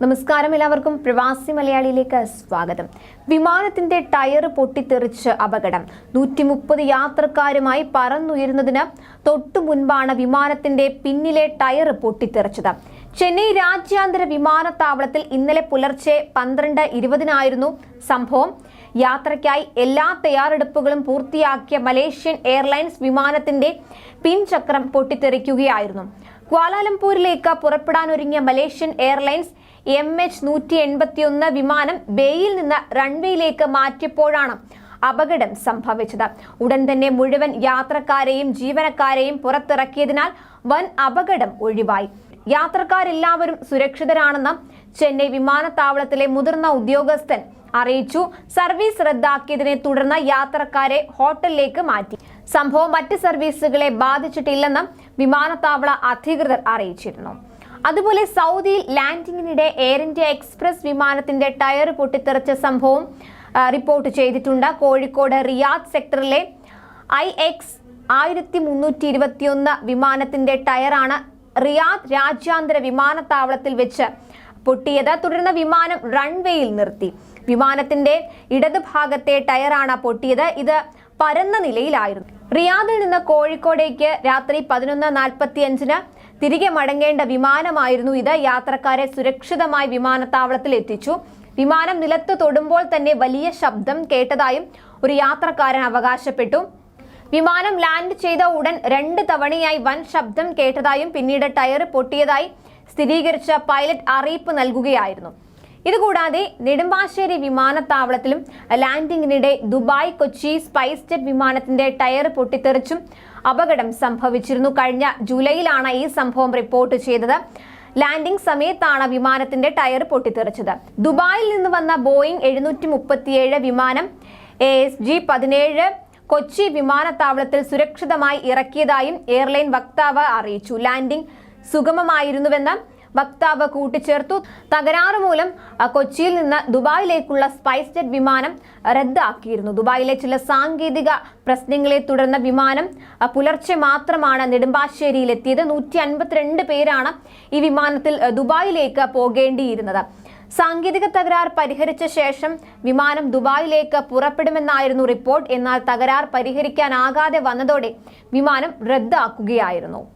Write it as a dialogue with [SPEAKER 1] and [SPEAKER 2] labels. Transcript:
[SPEAKER 1] നമസ്കാരം എല്ലാവർക്കും പ്രവാസി മലയാളിയിലേക്ക് സ്വാഗതം. വിമാനത്തിന്റെ ടയർ പൊട്ടിത്തെറിച്ച് അപകടം. നൂറ്റി മുപ്പത് യാത്രക്കാരുമായി പറന്നുയരുന്നതിന് തൊട്ടു മുൻപാണ് വിമാനത്തിന്റെ പിന്നിലെ ടയർ പൊട്ടിത്തെറിച്ചത്. ചെന്നൈ രാജ്യാന്തര വിമാനത്താവളത്തിൽ ഇന്നലെ പുലർച്ചെ പന്ത്രണ്ട് ഇരുപതിനായിരുന്നു സംഭവം. യാത്രയ്ക്കായി എല്ലാ തയ്യാറെടുപ്പുകളും പൂർത്തിയാക്കിയ മലേഷ്യൻ എയർലൈൻസ് വിമാനത്തിന്റെ പിൻചക്രം പൊട്ടിത്തെറിക്കുകയായിരുന്നു. ക്വാലാലംപൂരിലേക്ക് പുറപ്പെടാനൊരുങ്ങിയ മലേഷ്യൻ എയർലൈൻസ് എം എച്ച് നൂറ്റി എൺപത്തിയൊന്ന് വിമാനം ബേയിൽ നിന്ന് റൺവേയിലേക്ക് മാറ്റിയപ്പോഴാണ് അപകടം സംഭവിച്ചത്. ഉടൻ തന്നെ മുഴുവൻ യാത്രക്കാരെയും ജീവനക്കാരെയും പുറത്തിറക്കിയതിനാൽ വൻ അപകടം ഒഴിവായി. യാത്രക്കാരെല്ലാവരും സുരക്ഷിതരാണെന്ന് ചെന്നൈ വിമാനത്താവളത്തിലെ മുതിർന്ന ഉദ്യോഗസ്ഥൻ അറിയിച്ചു. സർവീസ് റദ്ദാക്കിയതിനെ തുടർന്ന് യാത്രക്കാരെ ഹോട്ടലിലേക്ക് മാറ്റി. സംഭവം മറ്റ് സർവീസുകളെ ബാധിച്ചിട്ടില്ലെന്നും വിമാനത്താവള അധികൃതർ അറിയിച്ചിരുന്നു. അതുപോലെ സൗദിയിൽ ലാൻഡിങ്ങിനിടെ എയർ ഇന്ത്യ എക്സ്പ്രസ് വിമാനത്തിന്റെ ടയർ പൊട്ടിത്തെറിച്ച സംഭവം റിപ്പോർട്ട് ചെയ്തിട്ടുണ്ട്. കോഴിക്കോട് റിയാദ് സെക്ടറിലെ ഐ എക്സ് ആയിരത്തി മുന്നൂറ്റി ഇരുപത്തിയൊന്ന് വിമാനത്തിന്റെ ടയറാണ് റിയാദ് രാജ്യാന്തര വിമാനത്താവളത്തിൽ വെച്ച് പൊട്ടിയത്. തുടർന്ന് വിമാനം റൺവേയിൽ നിർത്തി. വിമാനത്തിന്റെ ഇടതുഭാഗത്തെ ടയറാണ് പൊട്ടിയത്. ഇത് പരന്ന നിലയിലായിരുന്നു. റിയാദിൽ നിന്ന് കോഴിക്കോടേക്ക് രാത്രി പതിനൊന്ന് നാൽപ്പത്തി അഞ്ചിന് തിരികെ മടങ്ങേണ്ട വിമാനമായിരുന്നു ഇത്. യാത്രക്കാരെ സുരക്ഷിതമായി വിമാനത്താവളത്തിൽ എത്തിച്ചു. വിമാനം നിലത്ത് തൊടുമ്പോൾ തന്നെ വലിയ ശബ്ദം കേട്ടതായും ഒരു യാത്രക്കാരൻ അവകാശപ്പെട്ടു. വിമാനം ലാൻഡ് ചെയ്ത ഉടൻ രണ്ട് തവണയായി വൻ ശബ്ദം കേട്ടതായും പിന്നീട് ടയർ പൊട്ടിയതായി സ്ഥിരീകരിച്ച പൈലറ്റ് അറിയിപ്പ് നൽകുകയായിരുന്നു. ഇതുകൂടാതെ നെടുമ്പാശ്ശേരി വിമാനത്താവളത്തിലും ലാൻഡിങ്ങിനിടെ ദുബായ് കൊച്ചി സ്പൈസ് ജെറ്റ് വിമാനത്തിന്റെ ടയർ പൊട്ടിത്തെറിച്ചും അപകടം സംഭവിച്ചിരുന്നു. കഴിഞ്ഞ ജൂലൈയിലാണ് ഈ സംഭവം റിപ്പോർട്ട് ചെയ്തത്. ലാൻഡിംഗ് സമയത്താണ് വിമാനത്തിന്റെ ടയർ പൊട്ടിത്തെറിച്ചത്. ദുബായിൽ നിന്ന് വന്ന ബോയിങ് എഴുന്നൂറ്റി മുപ്പത്തിയേഴ് വിമാനം എ എസ് ജി പതിനേഴ് കൊച്ചി വിമാനത്താവളത്തിൽ സുരക്ഷിതമായി ഇറക്കിയതായും എയർലൈൻ വക്താവ് അറിയിച്ചു. ലാൻഡിംഗ് സുഗമമായിരുന്നുവെന്ന് വക്താവ് കൂട്ടിച്ചേർത്തു. തകരാറ് മൂലം കൊച്ചിയിൽ നിന്ന് ദുബായിലേക്കുള്ള സ്പൈസ് ജെറ്റ് വിമാനം റദ്ദാക്കിയിരുന്നു. ദുബായിലെ ചില സാങ്കേതിക പ്രശ്നങ്ങളെ തുടർന്ന് വിമാനം പുലർച്ചെ മാത്രമാണ് നെടുമ്പാശ്ശേരിയിൽ എത്തിയത് നൂറ്റി അൻപത്തിരണ്ട് പേരാണ് ഈ വിമാനത്തിൽ ദുബായിലേക്ക് പോകേണ്ടിയിരുന്നത്. സാങ്കേതിക തകരാർ പരിഹരിച്ച ശേഷം വിമാനം ദുബായിലേക്ക് പുറപ്പെടുമെന്നായിരുന്നു റിപ്പോർട്ട്. എന്നാൽ തകരാർ പരിഹരിക്കാനാകാതെ വന്നതോടെ വിമാനം റദ്ദാക്കുകയായിരുന്നു.